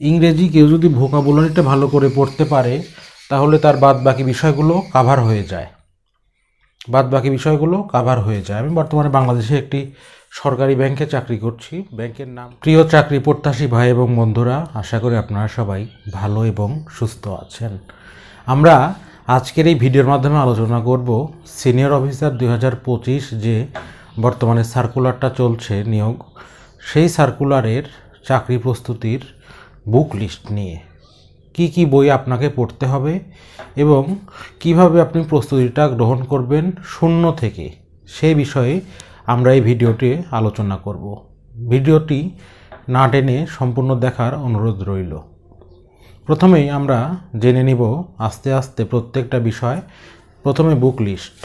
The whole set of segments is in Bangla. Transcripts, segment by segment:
ইংরেজি কেউ যদি ভোকাবুলারিটা ভালো করে পড়তে পারে, তাহলে তার বাদ বাকি বিষয়গুলো কাভার হয়ে যায়। বাদ বাকি বিষয়গুলো কাভার হয়ে যায়। আমি বর্তমানে বাংলাদেশে একটি সরকারি ব্যাংকে চাকরি করছি। ব্যাংকের নাম প্রিয় চাকরি প্রত্যাশী ভাই এবং বন্ধুরা, আশা করি আপনারা সবাই ভালো এবং সুস্থ আছেন। আমরা আজকের এই ভিডিওর মাধ্যমে আলোচনা করব সিনিয়র অফিসার দু হাজার পঁচিশ যে বর্তমানে সার্কুলারটা চলছে নিয়োগ, সেই সার্কুলারের চাকরি প্রস্তুতির বুক লিস্ট নিয়ে। কি কি বই আপনাকে পড়তে হবে এবং কীভাবে আপনি প্রস্তুতিটা গ্রহণ করবেন শূন্য থেকে, সে বিষয়ে আমরা এই ভিডিওটি আলোচনা করব। ভিডিওটি না টেনে সম্পূর্ণ দেখার অনুরোধ রইল। প্রথমেই আমরা জেনে নিব আস্তে আস্তে প্রত্যেকটা বিষয়। প্রথমে বুক লিস্ট।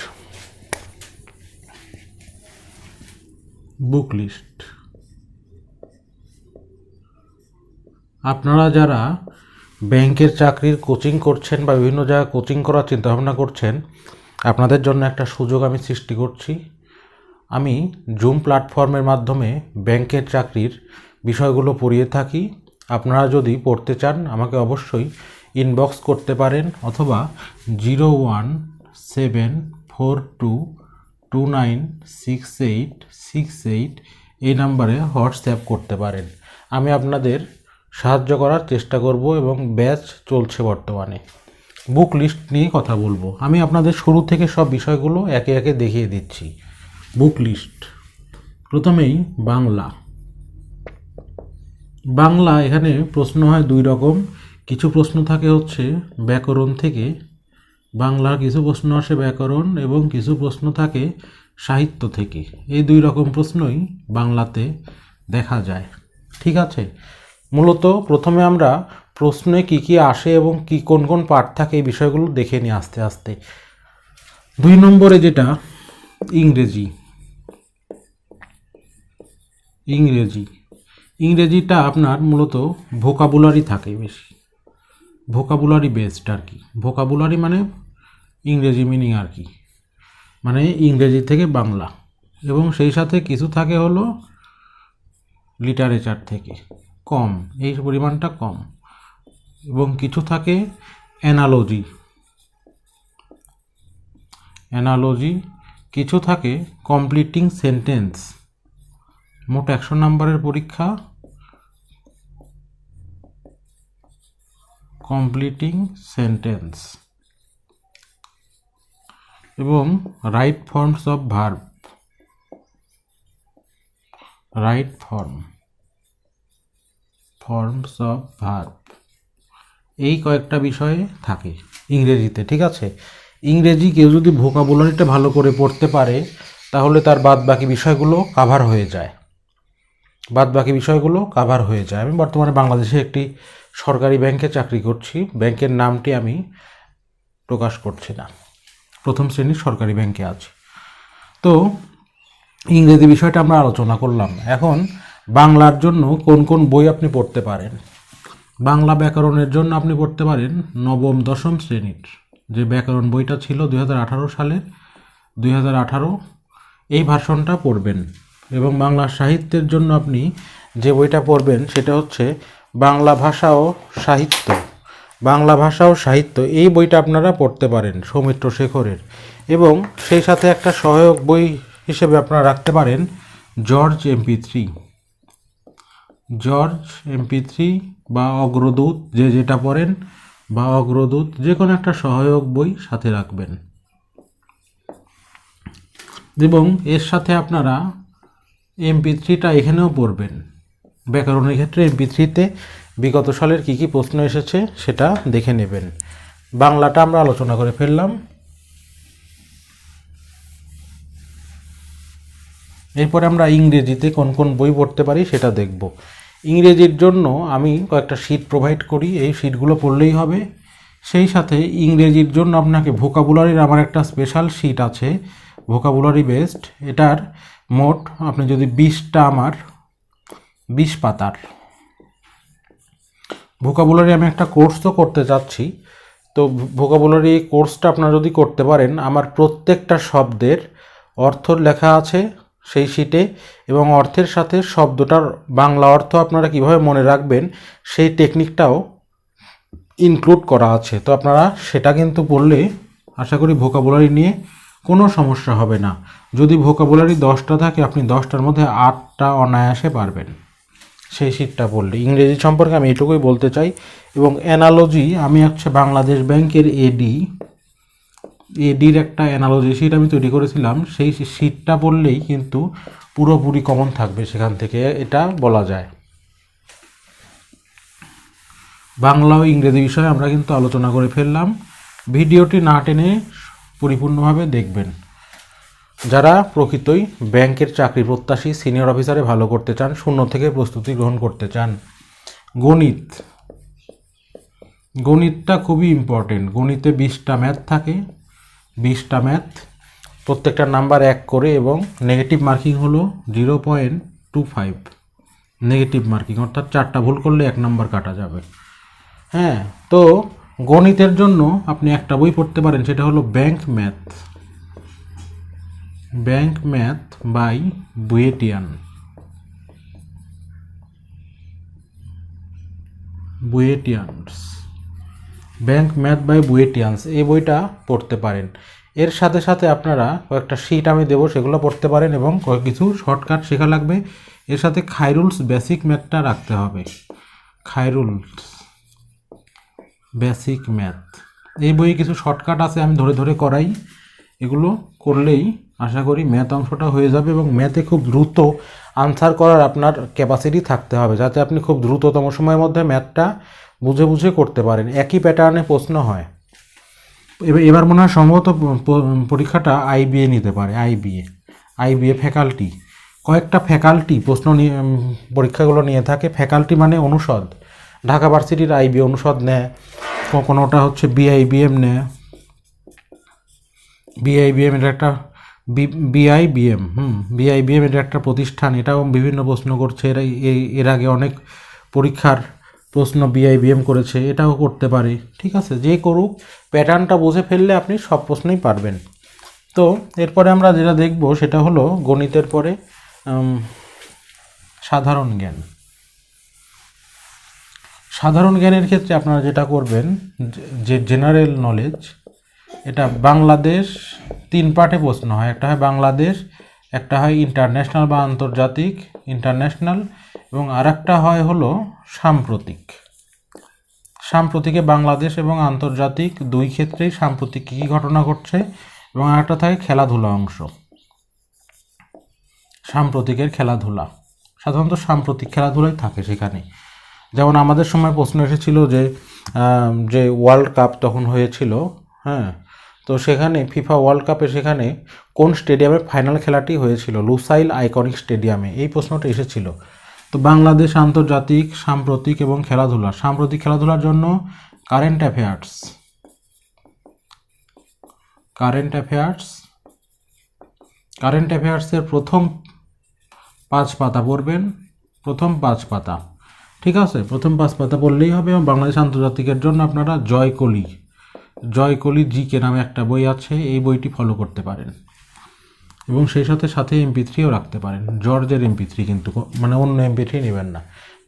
বুক লিস্ট। আপনারা যারা ব্যাংকের চাকরির কোচিং করছেন বা বিভিন্ন জায়গায় কোচিং করার চিন্তাভাবনা করছেন, আপনাদের জন্য একটা সুযোগ আমি সৃষ্টি করছি। আমি জুম প্ল্যাটফর্মের মাধ্যমে ব্যাংকের চাকরির বিষয়গুলো পড়িয়ে থাকি। আপনারা যদি পড়তে চান, আমাকে অবশ্যই ইনবক্স করতে পারেন অথবা zero one seven four two two nine six eight six eight এই নাম্বারে হোয়াটসঅ্যাপ করতে পারেন। আমি আপনাদের সাহায্য করার চেষ্টা করব এবং ব্যাচ চলছে বর্তমানে। বুক লিস্ট নিয়ে কথা বলব। আমি আপনাদের শুরু থেকে সব বিষয়গুলো একে একে দেখিয়ে দিচ্ছি। Book list. প্রথমেই বাংলা। বাংলা এখানে প্রশ্ন হয় দুই রকম। কিছু প্রশ্ন থাকে হচ্ছে ব্যাকরণ থেকে। বাংলার কিছু প্রশ্ন আসে ব্যাকরণ এবং কিছু প্রশ্ন থাকে সাহিত্য থেকে। এই দুই রকম প্রশ্নই বাংলাতে দেখা যায়। ঠিক আছে? মূলত প্রথমে আমরা প্রশ্নে কি কি আসে এবং কি কোন কোন পার্ট থাকে এই বিষয়গুলো দেখে নিই আস্তে আস্তে। দুই নম্বরে যেটা, ইংরেজি। ইংরেজি। ইংরেজিটা আপনার মূলত ভোকাবুলারি থাকে বেশি। ভোকাবুলারি বেসড আর কি। ভোকাবুলারি মানে ইংরেজি মিনিং আর কি। মানে ইংরেজি থেকে বাংলা। এবং সেই সাথে কিছু থাকে হলো লিটারেচার থেকে। কম, এই পরিমাণটা কম। এবং কিছু থাকে অ্যানালজি। অ্যানালজি, কিছু থাকে কমপ্লিটিং সেন্টেন্স। মোট একশো নম্বরের পরীক্ষা। Completing sentence. এবং right forms of verb. Right form. Forms of verb এই কয়েকটা বিষয়ে থাকে ইংরেজিতে, ঠিক আছে? ইংরেজি কেউ যদি ভোকাবুলারিটা ভালো করে পড়তে পারে, তাহলে তার বাদ বাকি বিষয়গুলো কাভার হয়ে যায়। বাদ বাকি বিষয়গুলো কাভার হয়ে যায়। আমি বর্তমানে বাংলাদেশে একটি সরকারি ব্যাংকে চাকরি করছি। ব্যাংকের নামটি আমি প্রকাশ করছি না। প্রথম শ্রেণির সরকারি ব্যাংকে আছি। তো ইংরেজি বিষয়টা আমরা আলোচনা করলাম। এখন বাংলার জন্য কোন কোন বই আপনি পড়তে পারেন? বাংলা ব্যাকরণের জন্য আপনি পড়তে পারেন নবম, দশম শ্রেণির। যে ব্যাকরণ বইটা ছিল দুই সালের দু হাজার আঠারো, এই ভার্সনটা পড়বেন। এবং বাংলা সাহিত্যের জন্য আপনি যে বইটা পড়বেন সেটা হচ্ছে বাংলা ভাষা ও সাহিত্য। বাংলা ভাষা ও সাহিত্য, এই বইটা আপনারা পড়তে পারেন সৌমিত্র শেখরের। এবং সেই সাথে একটা সহায়ক বই হিসেবে আপনারা রাখতে পারেন George MP three. George MP three বা অগ্রদূত যে যেটা পড়েন বা অগ্রদূত যে কোনো একটা সহায়ক বই সাথে রাখবেন। এবং এর সাথে আপনারা এমপি থ্রিটা এখানেও পড়বেন। ব্যাকরণের ক্ষেত্রে এমপি থ্রিতে বিগত সালের কী কী প্রশ্ন এসেছে সেটা দেখে নেবেন। বাংলাটা আমরা আলোচনা করে ফেললাম। এরপরে আমরা ইংরেজিতে কোন কোন বই পড়তে পারি সেটা দেখব। ইংরেজির জন্য আমি কয়েকটা শীট প্রোভাইড করি, এই শীটগুলো পড়লেই হবে। সেই সাথে ইংরেজির জন্য আপনাকে ভোকাবুলারির আমার একটা স্পেশাল শীট আছে ভোকাবুলারি বেসড এটার মোট আপনি যদি বিশটা আমার, বিশ পাতার। ভোকাবুলারি আমি একটা কোর্স তো করতে চাচ্ছি তো ভোকাবুলারি কোর্সটা আপনারা যদি করতে পারেন, আমার প্রত্যেকটা শব্দের অর্থ লেখা আছে। সেই শিটে এবং অর্থের সাথে শব্দটার বাংলা অর্থ আপনারা কীভাবে মনে রাখবেন, সেই টেকনিকটাও ইনক্লুড করা আছে। তো আপনারা সেটা কিন্তু পড়লে আশা করি ভোকাবুলারি নিয়ে কোনো সমস্যা হবে না। যদি ভোকাবুলারি দশটা থাকে, আপনি দশটার মধ্যে আটটা অনায়াসে পারবেন। সেই শীটটা পড়লে। ইংরেজি সম্পর্কে আমি এটুকুই বলতে চাই এবং অ্যানালজি আমি হচ্ছে বাংলাদেশ ব্যাংকের এডি এডির একটা অ্যানালজি শিট আমি তৈরি করেছিলাম, সেই শিটটা পড়লেই কিন্তু পুরোপুরি কমন থাকবে সেখান থেকে, এটা বলা যায়। বাংলা ও ইংরেজি বিষয়ে আমরা কিন্তু আলোচনা করে ফেললাম। ভিডিওটি না টেনে পরিপূর্ণভাবে দেখবেন। যারা প্রকৃতই ব্যাংকের চাকরি প্রত্যাশী সিনিয়র অফিসারে ভালো করতে চান, শূন্য থেকে প্রস্তুতি গ্রহণ করতে চান, গণিত। গণিতটা খুবই ইম্পর্টেন্ট গণিতে বিশটা ম্যাথ থাকে বিশটা ম্যাথ প্রত্যেকটা নাম্বার এক করে এবং নেগেটিভ মার্কিং হলো zero point two five negative marking অর্থাৎ চারটা ভুল করলে এক নাম্বার কাটা যাবে। হ্যাঁ তো গণিতের জন্য আপনি একটা বই পড়তে পারেন, সেটা হলো bank math bank math by Buetian Buetians bank math by Buetians এই বইটা পড়তে পারেন। এর সাথে সাথে আপনারা কয়েকটা শিট আমি দেবো, সেগুলো পড়তে পারেন এবং কয়েক কিছু শর্টকাট শেখা লাগবে। এর সাথে খাইরুলস বেসিক ম্যাথটা রাখতে হবে। Khairul's basic math. এই বইয়ে কিছু শর্টকাট আছে, আমি ধরে ধরে করাই। এগুলো করলেই আশা করি ম্যাথ অংশটা হয়ে যাবে এবং ম্যাথে খুব দ্রুত আনসার করার আপনার ক্যাপাসিটি থাকতে হবে, যাতে আপনি খুব দ্রুততম সময়ের মধ্যে ম্যাথটা বুঝে বুঝে করতে পারেন। একই প্যাটার্নে প্রশ্ন হয়। এবার মনে হয় সম্ভবত পরীক্ষাটা আইবিএ নিতে পারে আইবিএ আইবিএ ফ্যাকাল্টি কয়েকটা ফ্যাকাল্টি প্রশ্ন নিয়ে পরীক্ষাগুলো নিয়ে থাকে। ফ্যাকাল্টি মানে অনুষদ। ঢাকা ভার্সিটির আইবি অনুষদ নেয়। কোনোটা হচ্ছে বিআইবিএম নেয়। বিআইবিএম এটা একটা বিআইবিএম হুম বিআইবিএম এটা একটা প্রতিষ্ঠান। এটাও বিভিন্ন প্রশ্ন করছে। এর আগে অনেক পরীক্ষার প্রশ্ন বিআইবিএম করেছে, এটাও করতে পারে। ঠিক আছে, যে করুক প্যাটার্নটা বুঝে ফেললে আপনি সব প্রশ্নই পারবেন। তো, এরপরে আমরা যেটা দেখব সেটা হলো গণিতের পরে সাধারণ জ্ঞান। সাধারণ জ্ঞানের ক্ষেত্রে আপনারা যেটা করবেন, যে- জেনারেল নলেজ এটা বাংলাদেশ তিন পার্টে প্রশ্ন হয়। একটা হয় বাংলাদেশ একটা হয় ইন্টারন্যাশনাল বা আন্তর্জাতিক ইন্টারন্যাশনাল এবং আর হয় হলো সাম্প্রতিক। সাম্প্রতিকে বাংলাদেশ এবং আন্তর্জাতিক দুই ক্ষেত্রেই সাম্প্রতিক কী কী ঘটনা ঘটছে, এবং আরেকটা থাকে খেলাধুলা অংশ। সাম্প্রতিকের খেলাধুলা। সাধারণত সাম্প্রতিক খেলাধুলাই থাকে সেখানে। যেমন আমাদের সময় প্রশ্ন এসেছিল যে যে ওয়ার্ল্ড কাপ তখন হয়েছিল হ্যাঁ? তো সেখানে ফিফা ওয়ার্ল্ড কাপে সেখানে কোন স্টেডিয়ামে ফাইনাল খেলাটি হয়েছিল? লুসাইল আইকনিক স্টেডিয়ামে এই প্রশ্নটা এসেছিল। তো বাংলাদেশ আন্তর্জাতিক, সাম্প্রতিক এবং খেলাধুলা সাম্প্রতিক খেলাধুলার জন্য current affairs current affairs current অ্যাফেয়ার্সের প্রথম পাঁচ পাতা পড়বেন। প্রথম পাঁচ পাতা। ঠিক আছে? প্রথম পাঁচ পাতা পড়লেই হবে এবং বাংলাদেশ আন্তর্জাতিকের জন্য আপনারা জয়কলি জয়কলি জিকে নামে একটা বই আছে, এই বইটি ফলো করতে পারেন। এবং সেই সাথে সাথে এমপি থ্রিও রাখতে পারেন। জর্জের এমপি থ্রি কিন্তু মানে অন্য এমপি থ্রি নেবেন না।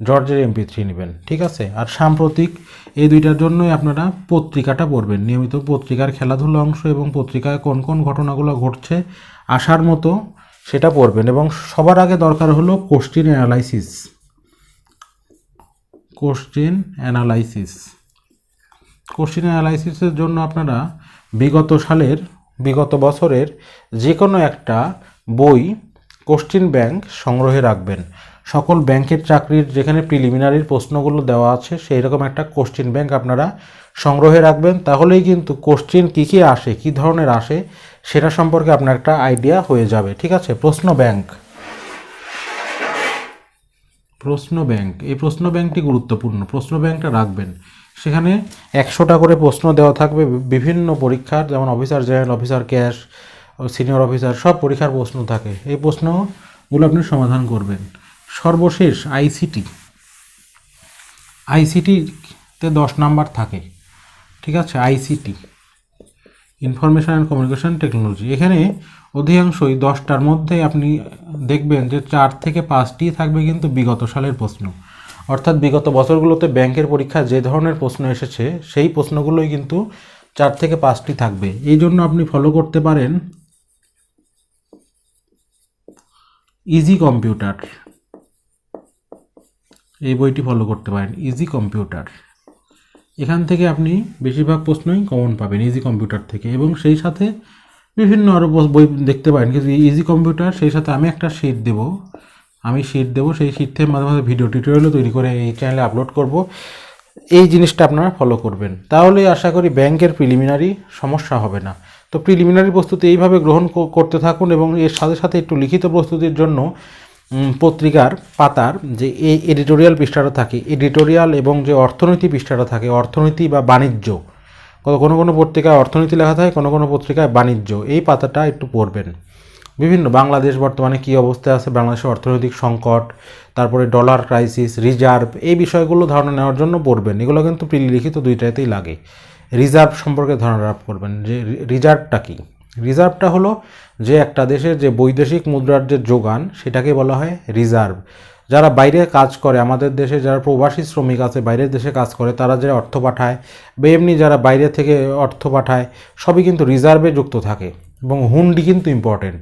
জর্জের এমপি থ্রি নেবেন, ঠিক আছে? আর সাম্প্রতিক এই দুইটার জন্যই আপনারা পত্রিকাটা পড়বেন। নিয়মিত পত্রিকার খেলাধুলা অংশ এবং পত্রিকায় কোন কোন ঘটনাগুলো ঘটছে আসার মতো সেটা পড়বেন। এবং সবার আগে দরকার হলো question analysis question analysis question অ্যানালাইসিসের জন্য আপনারা বিগত সালের, বিগত বছরের যে কোনো একটা বই কোশ্চিন ব্যাংক সংগ্রহে রাখবেন। সকল ব্যাংকের চাকরির যেখানে প্রিলিমিনারির প্রশ্নগুলো দেওয়া আছে সেই রকম একটা কোশ্চিন ব্যাংক আপনারা সংগ্রহে রাখবেন। তাহলেই কিন্তু কোশ্চিন কী কী আসে, কী ধরনের আসে, সেটা সম্পর্কে আপনার একটা আইডিয়া হয়ে যাবে। ঠিক আছে? প্রশ্ন ব্যাংক। প্রশ্ন ব্যাংক। এই প্রশ্ন ব্যাংকটি গুরুত্বপূর্ণ। প্রশ্ন ব্যাংকটা রাখবেন। সেখানে একশোটা করে প্রশ্ন দেওয়া থাকবে বিভিন্ন পরীক্ষার, যেমন officer general, officer cash senior officer, সব পরীক্ষার প্রশ্ন থাকে। এই প্রশ্নগুলো আপনি সমাধান করবেন। সর্বশেষ আইসিটি আইসিটিতে দশ নাম্বার থাকে। ঠিক আছে? ICT information and communication technology. এখানে অধিকাংশই দশটার মধ্যে আপনি দেখবেন যে চার থেকে পাঁচটি থাকবে কিন্তু বিগত সালের প্রশ্ন। অর্থাৎ বিগত বছরগুলোতে ব্যাংকের পরীক্ষা যে ধরনের প্রশ্ন এসেছে, সেই প্রশ্নগুলোই কিন্তু চার থেকে পাঁচটি থাকবে। এই জন্য আপনি ফলো করতে পারেন ইজি কম্পিউটার এই বইটি ফলো করতে পারেন ইজি কম্পিউটার এখান থেকে আপনি বেশিরভাগ প্রশ্নই কমন পাবেন ইজি কম্পিউটার থেকে এবং সেই সাথে বিভিন্ন আরও বই দেখতে পারেন। কিন্তু ইজি কম্পিউটার সেই সাথে আমি একটা শিট দেব। আমি শিট দেবো, সেই শিট থেকে মাঝে মাঝে ভিডিও টিউটোরিয়ালও তৈরি করে এই চ্যানেলে আপলোড করব। এই জিনিসটা আপনারা ফলো করবেন। তাহলে আশা করি ব্যাংকের প্রিলিমিনারি সমস্যা হবে না। তো প্রিলিমিনারি প্রস্তুতি এইভাবে গ্রহণ করতে থাকুন এবং এর সাথে সাথে একটু লিখিত প্রস্তুতির জন্য পত্রিকার পাতার যে এই এডিটোরিয়াল পৃষ্ঠাটা থাকে এডিটোরিয়াল এবং যে অর্থনীতি পৃষ্ঠাটা থাকে, অর্থনীতি বা বাণিজ্য। কোনো কোনো পত্রিকায় অর্থনীতি লেখা থাকে, কোনো কোনো পত্রিকায় বাণিজ্য। এই পাতাটা একটু পড়বেন। বিভিন্ন, বাংলাদেশ বর্তমানে কী অবস্থায় আছে? বাংলাদেশের অর্থনৈতিক সংকট, তারপরে ডলার ক্রাইসিস রিজার্ভ এই বিষয়গুলো ধারণা নেওয়ার জন্য পড়বেন। এগুলো কিন্তু লিখিত দুইটাতেই লাগে। রিজার্ভ সম্পর্কে ধারণা লাভ করবেন। যে রিজার্ভটা কী? রিজার্ভটা হলো যে একটা দেশের যে বৈদেশিক মুদ্রার যে যোগান, সেটাকে বলা হয় রিজার্ভ যারা বাইরে কাজ করে, আমাদের দেশে যারা প্রবাসী শ্রমিক আছে, বাইরের দেশে কাজ করে, তারা যে অর্থ পাঠায়, বা এমনি যারা বাইরে থেকে অর্থ পাঠায়, সবই কিন্তু রিজার্ভে যুক্ত থাকে এবং হুন্ডি কিন্তু ইম্পর্টেন্ট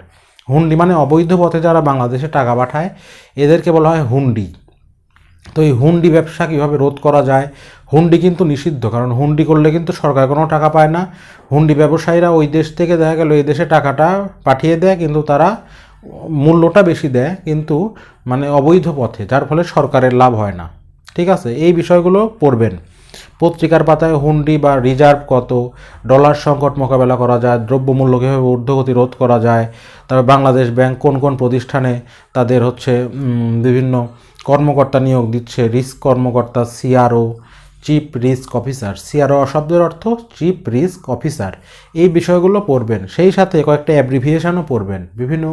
হুন্ডি মানে অবৈধ পথে যারা বাংলাদেশে টাকা পাঠায়, এদেরকে বলা হয় হুন্ডি। তো এই হুন্ডি ব্যবসা কীভাবে রোধ করা যায়? হুন্ডি কিন্তু নিষিদ্ধ, কারণ হুন্ডি করলে কিন্তু সরকার কোনো টাকা পায় না। হুন্ডি ব্যবসায়ীরা ওই দেশ থেকে দেখা গেল, এই দেশে টাকাটা পাঠিয়ে দেয়, কিন্তু তারা মূল্যটা বেশি দেয়, কিন্তু মানে অবৈধ পথে, যার ফলে সরকারের লাভ হয় না। ঠিক আছে, এই বিষয়গুলো পড়বেন। পত্রিকার পাতায় হুন্ডি বা রিজার্ভ কত? ডলার সংকট মোকাবেলা করা যায়, দ্রব্যমূল্য কীভাবে ঊর্ধ্বগতি রোধ করা যায়? তবে বাংলাদেশ ব্যাংক কোন কোন প্রতিষ্ঠানে তাদের হচ্ছে বিভিন্ন কর্মকর্তা নিয়োগ দিচ্ছে? রিস্ক কর্মকর্তা, CRO chief risk officer CRO শব্দের অর্থ চিফ রিস্ক অফিসার এই বিষয়গুলো পড়বেন। সেই সাথে কয়েকটা অ্যাব্রিভিয়েশনও পড়বেন। বিভিন্ন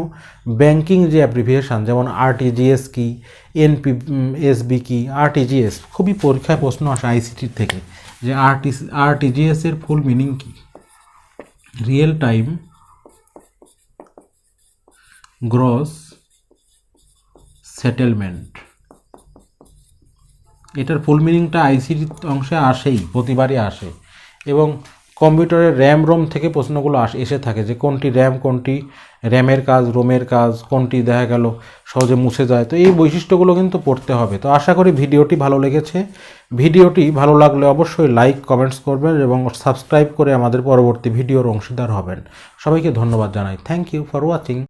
ব্যাংকিং যে অ্যাব্রিভিয়েশন যেমন আরটিজিএস কি এনপি এসবি কি আরটিজিএস খুবই পরীক্ষায় প্রশ্ন আসে আইসিটির থেকে যে আরটি আরটিজিএস এর ফুল মিনিং কি? রিয়েল টাইম গ্রস সেটেলমেন্ট এটার ফুল মিনিংটা আইসিটি অংশে আসেই, প্রতিবারই আসে। এবং কম্পিউটারের র্যাম রোম থেকে প্রশ্নগুলো আস, এসে থাকে যে কোনটি র্যাম কোনটি র্যামের কাজ রোমের কাজ, কোনটি দেখা গেল সহজে মুছে যায়। তো এই বৈশিষ্ট্যগুলো কিন্তু পড়তে হবে। তো আশা করি ভিডিওটি ভালো লেগেছে। ভিডিওটি ভালো লাগলে অবশ্যই লাইক কমেন্টস করবেন এবং সাবস্ক্রাইব করে আমাদের পরবর্তী ভিডিওর অংশীদার হবেন। সবাইকে ধন্যবাদ জানাই। Thank you for watching